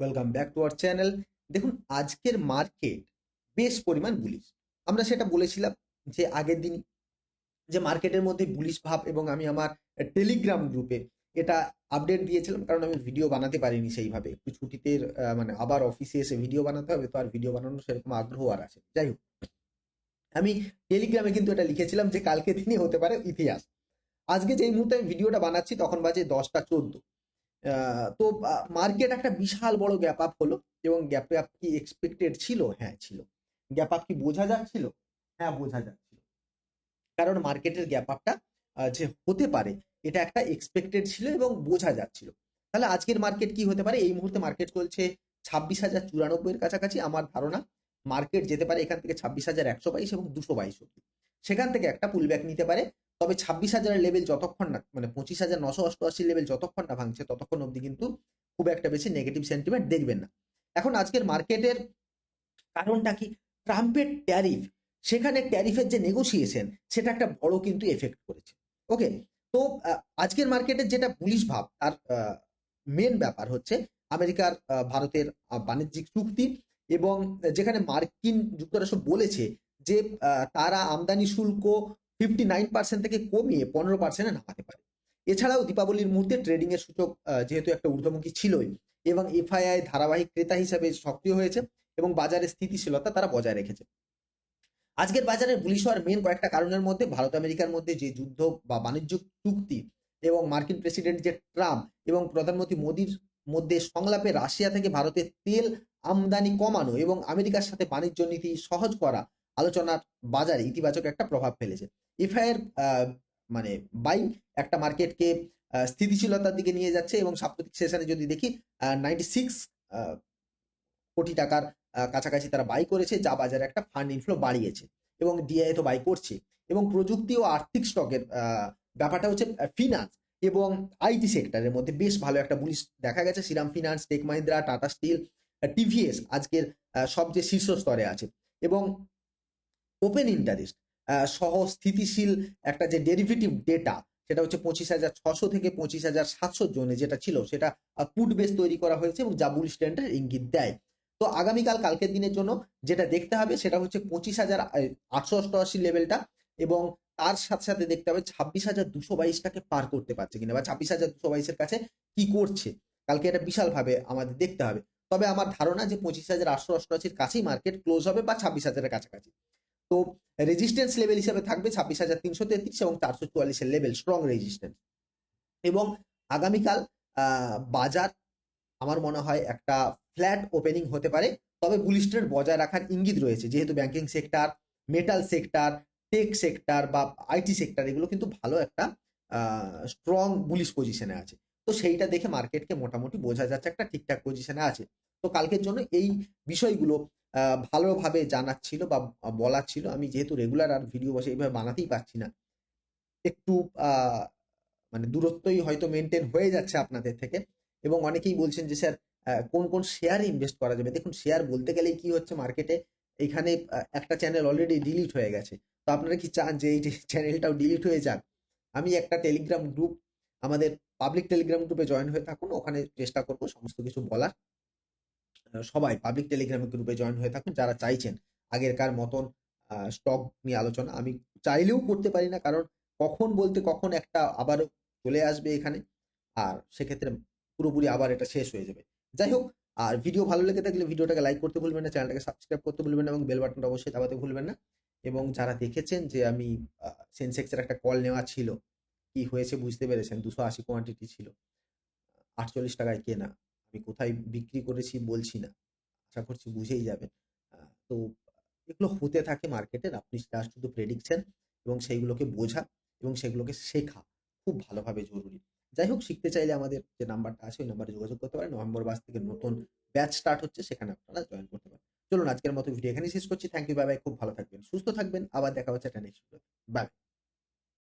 Welcome back to our channel দেখুন, আজকের market বেশ পরিমাণ বুলিশ আমরা সেটা বলেছিলাম যে আগের দিন যে মার্কেটের মধ্যে বুলিশ ভাব এবং আমি আমার টেলিগ্রাম গ্রুপে এটা আপডেট দিয়েছিলাম, কারণ আমি ভিডিও বানাতে পারিনি সেইভাবে। একটু ছুটিতে মানে আবার অফিসে এসে ভিডিও বানাতে হবে, তো আর ভিডিও বানানোর সেরকম আগ্রহ আর আছে। যাই হোক, আমি টেলিগ্রামে কিন্তু এটা লিখেছিলাম যে কালকে দিনই হতে পারে ইতিহাস। আজকে যেই মুহূর্তে আমি ভিডিওটা বানাচ্ছি, তখন বাজে দশটা চোদ্দ। তো মার্কেট একটা বিশাল বড় গ্যাপ আপ হলো এবং গ্যাপ আপ কি এক্সপেক্টেড ছিল? হ্যাঁ ছিল। গ্যাপ আপ কি বোঝা যাচ্ছিল? হ্যাঁ বোঝা যাচ্ছিল। কারণ মার্কেটের গ্যাপ আপটা যে হতে পারে, এটা একটা এক্সপেক্টেড ছিল এবং বোঝা যাচ্ছিল। তাহলে আজকের মার্কেট কি হতে পারে? এই মুহূর্তে মার্কেট চলছে ছাব্বিশ হাজার চুরানব্বই এর কাছাকাছি আমার ধারণা। মার্কেট যেতে পারে এখান থেকে ছাব্বিশ হাজার একশো বাইশ এবং দুশো বাইশ অব্দি সেখান থেকে একটা পুল ব্যাক নিতে পারে। তবে ছাব্বিশ হাজারের লেভেল যতক্ষণ না মানে পঁচিশ হাজার নশো অষ্টআশি লেভেল যতক্ষণ না ভাঙছে, ততক্ষণ অবধি কিন্তু খুব একটা বেশি নেগেটিভ সেন্টিমেন্ট দেখবেন না। এখন আজকের মার্কেটের কারণটা কি? ট্রাম্পের ট্যারিফ সেখানে ট্যারিফের যে নেগোসিয়েশন সেটা একটা বড় কিন্তু এফেক্ট করেছে। ওকে তো আজকের মার্কেটের যেটা পুলিশ ভাব, তার মেন ব্যাপার হচ্ছে আমেরিকার ভারতের বাণিজ্যিক চুক্তি এবং যেখানে মার্কিন যুক্তরাষ্ট্র বলেছে যে তারা আমদানি শুল্ক ফিফটি নাইন পার্সেন্ট থেকে কমিয়ে পনেরো পার্সেন্টে নামাতে পারে। এছাড়াও দীপাবলির মুহূর্তে ট্রেডিং এর সূচক যেহেতু একটা ঊর্ধ্বমুখী ছিলই, এবং এফআইআই ধারাবাহিক ক্রেতা হিসাবে সক্রিয় হয়েছে এবং বাজারের স্থিতিশীলতা তারা বজায় রেখেছে। আজকের বাজারে বুলিশ হওয়ার মেন কয়েকটা কারণের মধ্যে ভারত আমেরিকার মধ্যে যে যুদ্ধ বা বাণিজ্য চুক্তি এবং মার্কিন প্রেসিডেন্ট যে ট্রাম্প এবং প্রধানমন্ত্রী মোদির মধ্যে সংলাপে রাশিয়া থেকে ভারতের তেল আমদানি কমানো এবং আমেরিকার সাথে বাণিজ্য নীতি সহজ করা আলোচনার বাজারে ইতিবাচক একটা প্রভাব ফেলেছে। এফআইআর মানে বাই একটা মার্কেটকে স্থিতিশীলতার দিকে নিয়ে যাচ্ছে এবং সাম্প্রতিক সেশনে যদি দেখি নাইনটি সিক্স কোটি টাকার কাছাকাছি তারা বাই করেছে, যা বাজারে একটা ফান্ড ইনফ্লো বাড়িয়েছে এবং ডিআই তো বাই করছে এবং প্রযুক্তি ও আর্থিক স্টকের ব্যাপারটা হচ্ছে ফিনান্স এবং আইটি সেক্টরের মধ্যে বেশ ভালো একটা বুলিশ দেখা গেছে। Shriram finance tech Mahindra Tata steel TVS আজকের সবচেয়ে শীর্ষ স্তরে আছে এবং ওপেন ইন্টারেস্ট সহ স্থিতিশীল একটা যে ডেরিভেটিভ ডেটা সেটা হচ্ছে পঁচিশ হাজার ছশো থেকে পঁচিশ হাজার সাতশো জনে যেটা ছিল, সেটা পুট বেস তৈরি করা হয়েছে এবং যা বুলিশ ট্রেন্ডের ইঙ্গিত দেয়। তো আগামীকাল, কালকের দিনের জন্য যেটা দেখতে হবে, সেটা হচ্ছে পঁচিশ হাজার আটশো অষ্টআশি লেভেলটা এবং তার সাথে সাথে দেখতে হবে ছাব্বিশ হাজার দুশো বাইশটাকে পার করতে পারছে কিনা বা ছাব্বিশ হাজার দুশো বাইশের কাছে কি করছে। কালকে এটা বিশালভাবে আমাদের দেখতে হবে। তবে আমার ধারণা যে পঁচিশ হাজার আটশো অষ্টআশির কাছেই মার্কেট ক্লোজ হবে বা ছাব্বিশ হাজারের কাছাকাছি। তো রেজিস্ট্যান্স লেভেল হিসেবে থাকবে ছাব্বিশ হাজার তিনশো তেত্রিশ এবং চারশো চুয়াল্লিশের লেভেল স্ট্রং রেজিস্ট্যান্স এবং আগামীকাল বাজার আমার মনে হয় একটা ফ্ল্যাট ওপেনিং হতে পারে, তবে বুলিস্টের বজায় রাখার ইঙ্গিত রয়েছে। যেহেতু banking sector metal sector tech sector বা আইটি সেক্টর এগুলো কিন্তু ভালো একটা স্ট্রং বুলিশ পজিশনে আছে। তো সেইটা দেখে মার্কেটকে মোটামুটি বোঝা যাচ্ছে, একটা ঠিকঠাক পজিশনে আছে। তো কালকের জন্য এই বিষয়গুলো ভালোভাবে জানার ছিল বা বলার ছিল। আমি যেহেতু রেগুলার আর ভিডিও বসে এইভাবে বানাতেই পারছি না, একটু মানে দূরত্বই হয়তো মেনটেন হয়ে যাচ্ছে আপনাদের থেকে। এবং অনেকেই বলছেন যে, স্যার কোন কোন শেয়ারে ইনভেস্ট করা যাবে? দেখুন শেয়ার বলতে গেলেই কি হচ্ছে মার্কেটে এখানে একটা চ্যানেল অলরেডি ডিলিট হয়ে গেছে। তো আপনারা কি চান যে, এই চ্যানেলটাও ডিলিট হয়ে যাক? আমি একটা টেলিগ্রাম গ্রুপ আমাদের পাবলিক টেলিগ্রাম গ্রুপে জয়েন হয়ে থাকুন, ওখানে চেষ্টা করব সমস্ত কিছু বলার। সবাই পাবলিক টেলিগ্রাম গ্রুপে জয়েন হয়ে থাকুন, যারা চাইছেন আগেরকার মতন স্টক নিয়ে আলোচনা। আমি চাইলেও করতে পারি না, কারণ কখন বলতে কখন একটা আবার চলে আসবে এখানে, আর সেক্ষেত্রে পুরোপুরি আবার এটা শেষ হয়ে যাবে। যাই হোক, আর ভিডিও ভালো লেগে থাকলে ভিডিওটাকে লাইক করতে ভুলবেন না চ্যানেলটাকে সাবস্ক্রাইব করতে ভুলবেন না, এবং বেল বাটনটা অবশ্যই দাবাতে ভুলবেন না। এবং যারা দেখেছেন যে আমি সেন্সেক্সের একটা কল নেওয়া ছিল, কি হয়েছে বুঝতে পেরেছেন, দুশো আশি কোয়ান্টিটি ছিল। আটচল্লিশ টাকায় কেনা। আমি কোথায় বিক্রি করেছি বলছি না। আশা করছি বুঝেই যাবেন। তো এগুলো হতে থাকে মার্কেটের আপনি জাস্ট শুধু প্রেডিকশন এবং সেইগুলোকে বোঝা এবং সেগুলোকে শেখা খুব ভালোভাবে জরুরি। যাই হোক, শিখতে চাইলে আমাদের যে নাম্বারটা আছে, ওই নাম্বারে যোগাযোগ করতে পারেন। নভেম্বর মাস থেকে নতুন ব্যাচ স্টার্ট হচ্ছে, সেখানে আপনারা জয়েন করতে পারেন। চলুন, আজকের মতো ভিডিও এখানেই শেষ করছি। থ্যাংক ইউ বাই বাই খুব ভালো থাকবেন, সুস্থ থাকবেন। আবার দেখা হচ্ছে একটা নেক্সট বাই